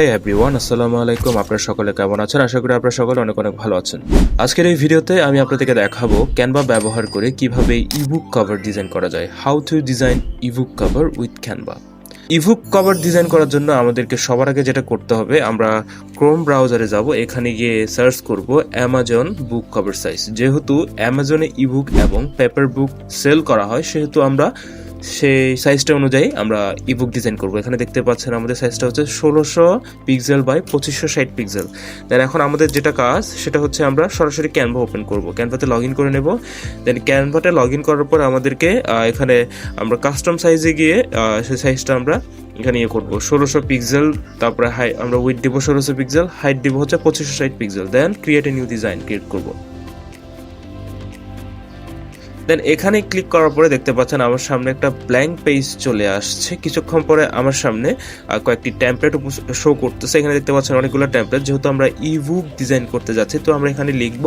হ্যাঁ এভরিওয়ান আসসালামু আলাইকুম। আপনারা সকলে কেমন আছেন? আশা করি আপনারা সকলে অনেক অনেক ভালো আছেন। আজকের এই ভিডিওতে আমি আপনাদেরকে দেখাবো ক্যানভা ব্যবহার করে কীভাবে ইবুক কভার ডিজাইন করা যায়। How to design ebook cover with Canva ebook cover design করার জন্য আমাদেরকে সবার আগে যেটা করতে হবে, আমরা ক্রোম ব্রাউজারে যাব, এখানে গিয়ে সার্চ করব অ্যামাজন বুক কভার সাইজ যেহেতু অ্যামাজনে ইবুক এবং পেপার বুক সেল করা হয়, সেহেতু আমরা সেই সাইজটা অনুযায়ী আমরা ইবুক ডিজাইন করব। এখানে দেখতে পাচ্ছেন আমাদের সাইজটা হচ্ছে ষোলোশো পিক্সেল বাই পঁচিশশো ষাট পিক্সেল দেন এখন আমাদের যেটা কাজ, সেটা হচ্ছে আমরা সরাসরি ক্যানভা ওপেন করব। ক্যানভাতে লগ ইন করে নেব। দেন ক্যানভাতে লগ ইন করার পর আমাদেরকে এখানে আমরা কাস্টম সাইজে গিয়ে সেই সাইজটা আমরা এখানে ইয়ে করব। ষোলোশো পিক্সেল তারপরে হাই আমরা উইথ দিব ষোলোশো পিক্সেল হাইট দিব হচ্ছে পঁচিশশো ষাট pixel then create a new design create করব। দেন এখানে ক্লিক করার পরে দেখতে পাচ্ছেন আমার সামনে একটা ব্ল্যাঙ্ক পেজ চলে আসছে। কিছুক্ষণ পরে আমার সামনে কয়েকটি ট্যাম্পলেট শো করতেছে। এখানে দেখতে পাচ্ছেন অনেকগুলো ট্যাম্পলেট যেহেতু আমরা ইবুক ডিজাইন করতে যাচ্ছি, তো আমরা এখানে লিখব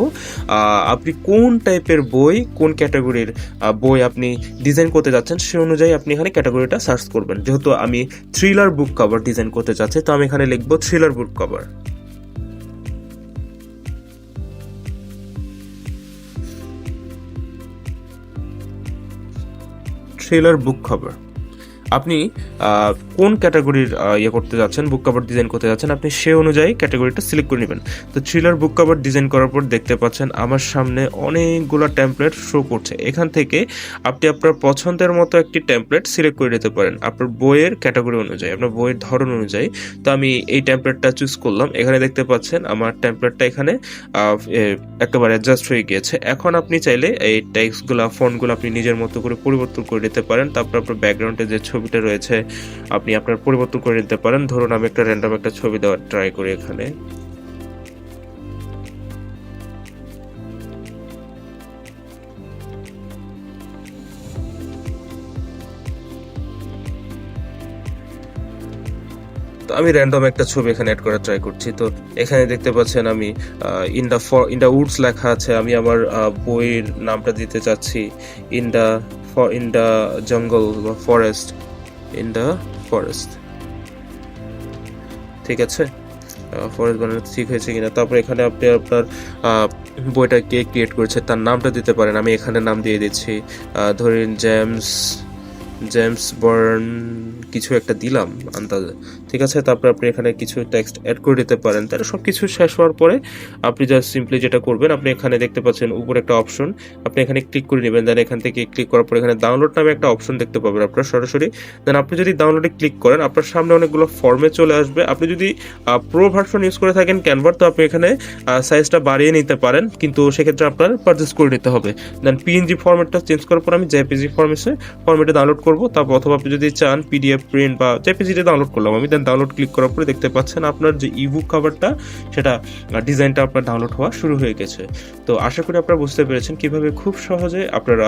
আপনি কোন টাইপের বই, কোন ক্যাটাগরির বই আপনি ডিজাইন করতে যাচ্ছেন, সে অনুযায়ী আপনি এখানে ক্যাটাগরিটা সার্চ করবেন। যেহেতু আমি থ্রিলার বুক কভার ডিজাইন করতে চাচ্ছি তো আমি এখানে লিখব thriller book cover thriller book cover আপনি কোন ক্যাটাগরির ইয়ে করতে যাচ্ছেন বুক কভার ডিজাইন করতে যাচ্ছেন, আপনি সে অনুযায়ী ক্যাটাগরিটা সিলেক্ট করে নেবেন। তো থ্রিলার বুক কভার ডিজাইন করার পর দেখতে পাচ্ছেন আমার সামনে অনেকগুলো টেমপ্লেট শো করছে। এখান থেকে আপনি আপনার পছন্দের মতো একটি টেমপ্লেট সিলেক্ট করে নিতে পারেন। আপনার বইয়ের ক্যাটাগরি অনুযায়ী, আপনার বইয়ের ধরন অনুযায়ী। তো আমি এই টেমপ্লেটটা চুজ করলাম। এখানে দেখতে পাচ্ছেন আমার টেমপ্লেটটা এখানে একেবারে অ্যাডজাস্ট হয়ে গিয়েছে। এখন আপনি চাইলে এই টেক্সটগুলো ফোনগুলো আপনি নিজের মতো করে পরিবর্তন করে নিতে পারেন। তারপর আপনার ব্যাকগ্রাউন্ডে যে ছবিটা রয়েছে, আপনি আপনার পরিবর্তন করে নিতে পারেন। ধরুন, আমি একটা র্যান্ডম একটা ছবি দেওয়ার ট্রাই করি এখানে। তো আমি র্যান্ডম একটা ছবি এখানে অ্যাড করার ট্রাই করছি। তো এখানে দেখতে পাচ্ছেন আমি in the for in the woods লেখা আছে, আমি আমার বইয়ের নামটা দিতে চাচ্ছি in the in the jungle বা ফরেস্ট ইন দ্য ফরেস্ট ঠিক আছে? ফরেস্ট বানানো ঠিক হয়েছে কিনা? তারপর এখানে আপনি আপনার বইটা কে ক্রিয়েট করেছে তার নামটা দিতে পারেন। আমি এখানে নাম দিয়ে দিচ্ছি। ধরেন জেমস জেমস বর্ন কিছু একটা দিলাম, আন্দাজে। ঠিক আছে, তারপরে আপনি এখানে কিছু টেক্সট অ্যাড করে দিতে পারেন। তাহলে সব কিছু শেষ হওয়ার পরে আপনি জাস্ট সিম্পলি যেটা করবেন, আপনি এখানে দেখতে পাচ্ছেন উপরে একটা অপশন আপনি এখানে ক্লিক করে নেবেন দেন এখান থেকে ক্লিক করার পর এখানে ডাউনলোড নামে একটা অপশন দেখতে পাবেন আপনার সরাসরি। দেন আপনি যদি ডাউনলোডে ক্লিক করেন, আপনার সামনে অনেকগুলো ফর্মে চলে আসবে। আপনি যদি প্রো ভার্সন ইউজ করে থাকেন ক্যানভার তো আপনি এখানে সাইজটা বাড়িয়ে নিতে পারেন। কিন্তু সেক্ষেত্রে আপনার পারচেস করে নিতে হবে। দেন পিএনজি ফর্মেটটা চেঞ্জ করার পর আমি জেপিজি ফর্মেসে ফর্মেটে ডাউনলোড করব। তারপর অথবা আপনি যদি চান পিডিএফ প্রিন্ট বা জেপিজিতে ডাউনলোড করলাম আমি দেন ডাউনলোড ক্লিক করার পরে দেখতে পাচ্ছেন আপনার যে ইবুক কভারটা সেটা ডিজাইনটা আপনার ডাউনলোড হওয়া শুরু হয়ে গেছে। তো আশা করি আপনারা বুঝতে পেরেছেন কীভাবে খুব সহজে আপনারা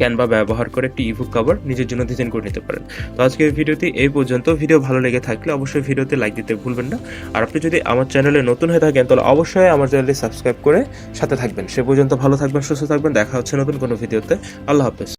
ক্যানভা ব্যবহার করে একটি ইবুক কভার নিজের জন্য ডিজাইন করে নিতে পারেন। তো আজকের ভিডিওটি এই পর্যন্ত। ভিডিও ভালো লেগে থাকলে অবশ্যই ভিডিওতে লাইক দিতে ভুলবেন না। আর আপনি যদি আমার চ্যানেলে নতুন হয়ে থাকেন, তাহলে অবশ্যই আমার চ্যানেলটি সাবস্ক্রাইব করে সাথে থাকবেন। সে পর্যন্ত ভালো থাকবেন, সুস্থ থাকবেন। দেখা হচ্ছে নতুন কোনো ভিডিওতে। আল্লাহ হাফেজ।